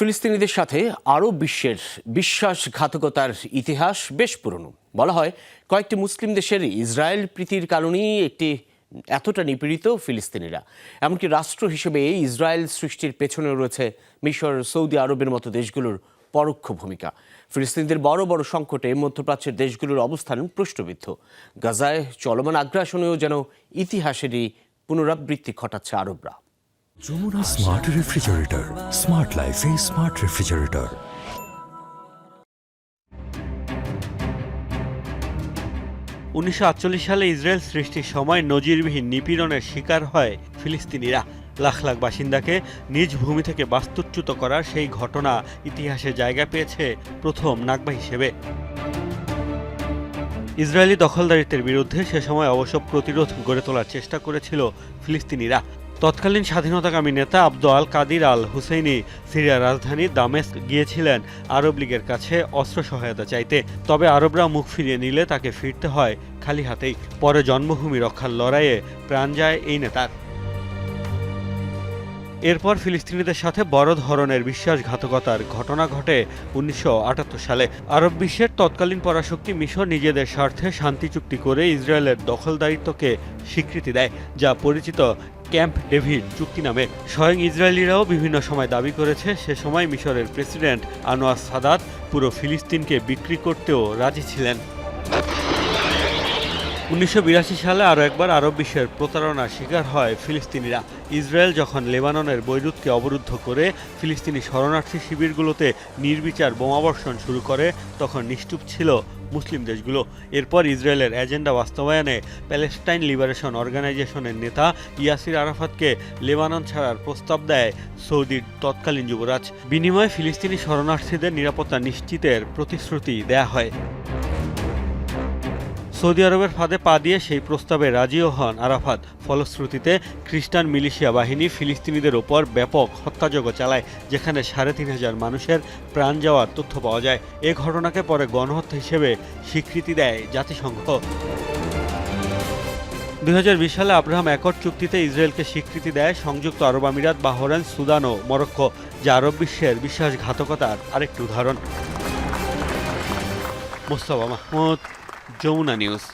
ফিলিস্তিনিদের সাথে আরও বিশ্বের বিশ্বাসঘাতকতার ইতিহাস বেশ পুরনো। বলা হয়, কয়েকটি মুসলিম দেশের ইসরায়েল প্রীতির কারণেই একটি এতটা নিপীড়িত ফিলিস্তিনিরা। এমনকি রাষ্ট্র হিসেবে ইসরায়েল সৃষ্টির পেছনে রয়েছে মিশর, সৌদি আরবের মতো দেশগুলোর পরোক্ষ ভূমিকা। ফিলিস্তিনিদের বড় বড় সংকটে মধ্যপ্রাচ্যের দেশগুলোর অবস্থান প্রশ্নবিদ্ধ। গাজায় চলমান আগ্রাসনেও যেন ইতিহাসেরই পুনরাবৃত্তি ঘটাচ্ছে আরবরা। যমুনা স্মার্ট রেফ্রিজারেটর, স্মার্ট লাইফে স্মার্ট রেফ্রিজারেটর। উনিশশো আটচল্লিশ সালে ইসরায়েল সৃষ্টির সময় নজিরবিহীন নিপীড়নের শিকার হয় ফিলিস্তিনিরা। লাখ লাখ বাসিন্দাকে নিজ ভূমি থেকে বাস্তুচ্যুত করার সেই ঘটনা ইতিহাসে জায়গা পেয়েছে প্রথম নাগবা হিসেবে। ইসরায়েলি দখলদারিত্বের বিরুদ্ধে সে সময় অবশ্য প্রতিরোধ গড়ে তোলার চেষ্টা করেছিল ফিলিস্তিনিরা। তৎকালীন স্বাধীনতাকামী নেতা আব্দু আল কাদির আল হুসেইনি সিরিয়ার রাজধানী দামেস্ক গিয়েছিলেন আরব লীগের কাছে অস্ত্র সহায়তা চাইতে। তবে আরবরা মুখ ফিরিয়ে নিলে তাকে ফিরতে হয় খালি হাতেই। পরে জন্মভূমি রক্ষার লড়াইয়ে প্রাণ যায় এই নেতার। এরপর ফিলিস্তিনিদের সাথে বড় ধরনের বিশ্বাসঘাতকতার ঘটনা ঘটে উনিশশো আটাত্তর সালে। আরব বিশ্বের তৎকালীন পরাশক্তি মিশর নিজেদের স্বার্থে শান্তি চুক্তি করে ইসরায়েলের দখলদারিত্বকে স্বীকৃতি দেয়, যা পরিচিত ক্যাম্প ডেভিড চুক্তি নামে। স্বয়ং ইসরায়েলিরাও বিভিন্ন সময় দাবি করেছে, সে সময় মিশরের প্রেসিডেন্ট আনোয়ার সাদাত পুরো ফিলিস্তিনকে বিক্রি করতেও রাজি ছিলেন। উনিশশো বিরাশি সালে আরও একবার আরব বিশ্বের প্রতারণার শিকার হয় ফিলিস্তিনিরা। ইসরায়েল যখন লেবাননের বৈরুতকে অবরুদ্ধ করে ফিলিস্তিনি শরণার্থী শিবিরগুলোতে নির্বিচার বোমাবর্ষণ শুরু করে, তখন নিশ্চুপ ছিল মুসলিম দেশগুলো। এরপর ইসরায়েলের এজেন্ডা বাস্তবায়নে প্যালেস্টাইন লিবারেশন অর্গানাইজেশনের নেতা ইয়াসির আরাফাতকে লেবানন ছাড়ার প্রস্তাব দেয় সৌদির তৎকালীন যুবরাজ। বিনিময়ে ফিলিস্তিনি শরণার্থীদের নিরাপত্তা নিশ্চিতের প্রতিশ্রুতি দেয়া হয়। সৌদি আরবের ফাঁদে পা দিয়ে সেই প্রস্তাবে রাজিও হন আরাফাত। ফলশ্রুতিতে, খ্রিস্টান মিলিশিয়া বাহিনী ফিলিস্তিনিদের ওপর ব্যাপক হত্যাযজ্ঞ চালায়, যেখানে সাড়ে তিন হাজার মানুষের প্রাণ যাওয়ার তথ্য পাওয়া যায়। এ ঘটনাকে পরে গণহত্যা হিসেবে স্বীকৃতি দেয় জাতিসংঘ। দু হাজার বিশ সালে আব্রাহাম একট চুক্তিতে ইসরায়েলকে স্বীকৃতি দেয় সংযুক্ত আরব আমিরাত, বাহরাইন, সুদান ও মরক্কো, যা আরব বিশ্বের বিশ্বাসঘাতকতার আরেকটি উদাহরণ। মোস্তফা মাহমুদ যমুনা নিউজ